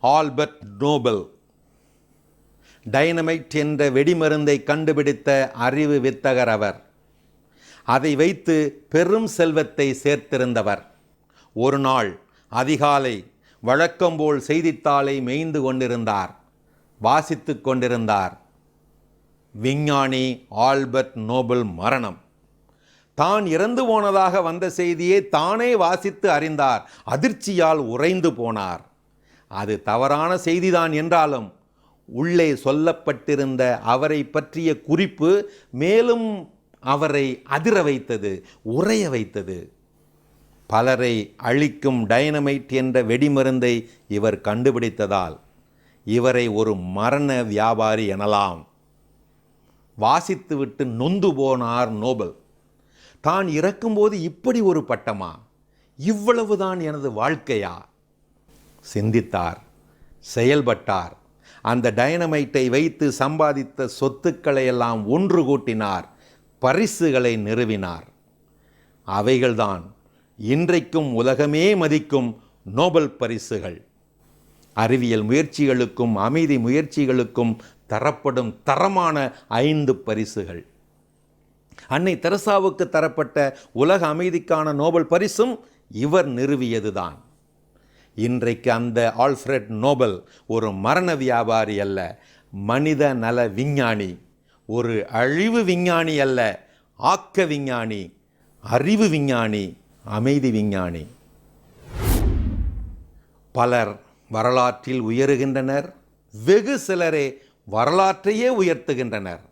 Albert Nobel. Dynamite என்ற வெடிமருந்தை கண்டுபிடித்த அறிவு வித்தகர் அவர். அதை வைத்து பெரும் செல்வத்தை சேர்த்திருந்தவர். ஒரு நாள் அதிகாலை வழக்கம்போல் செய்தித்தாளை மேய்ந்து கொண்டிருந்தார். வாசித்து கொண்டிருந்தார். விஞ்ஞானி ஆல்பர்ட் நோபல் மரணம். தான் இறந்து போனதாக வந்த செய்தியை தானே வாசித்து அறிந்தார். அதிர்ச்சியால் உறைந்து போனார். அது தவறான செய்திதான் என்றாலும் உள்ளே சொல்லப்பட்டிருந்த அவரை பற்றிய குறிப்பு மேலும் அவரை அதிர வைத்தது உறைய வைத்தது. பலரை அழிக்கும் டைனமைட் என்ற வெடிமருந்தை இவர் கண்டுபிடித்ததால் இவரை ஒரு மரண வியாபாரி எனலாம். வாசித்துவிட்டு நொந்து போனார் நோபல். தான் இறக்கும்போது இப்படி ஒரு பட்டமா? இவ்வளவுதான் எனது வாழ்க்கையா? சிந்தித்தார் செயல்பட்டார். அந்த டைனமைட்டை வைத்து சம்பாதித்த சொத்துக்களை எல்லாம் ஒன்று கூட்டினார் பரிசுகளை நிறுவினார். அவைகள்தான் இன்றைக்கும் உலகமே மதிக்கும் நோபல் பரிசுகள். அறிவியல் முயற்சிகளுக்கும் அமைதி முயற்சிகளுக்கும் தரப்படும் தரமான ஐந்து பரிசுகள். அன்னை தெரசாவுக்கு தரப்பட்ட உலக அமைதிக்கான நோபல் பரிசும் இவர் நிறுவியதுதான். இன்றைக்கு அந்த ஆல்ஃப்ரெட் நோபல் ஒரு மரண வியாபாரி அல்ல மனித நல விஞ்ஞானி. ஒரு அழிவு விஞ்ஞானி அல்ல ஆக்க விஞ்ஞானி அறிவு விஞ்ஞானி அமைதி விஞ்ஞானி. பலர் வரலாற்றில் உயருகின்றனர் வெகு சிலரே வரலாற்றையே உயர்த்துகின்றனர்.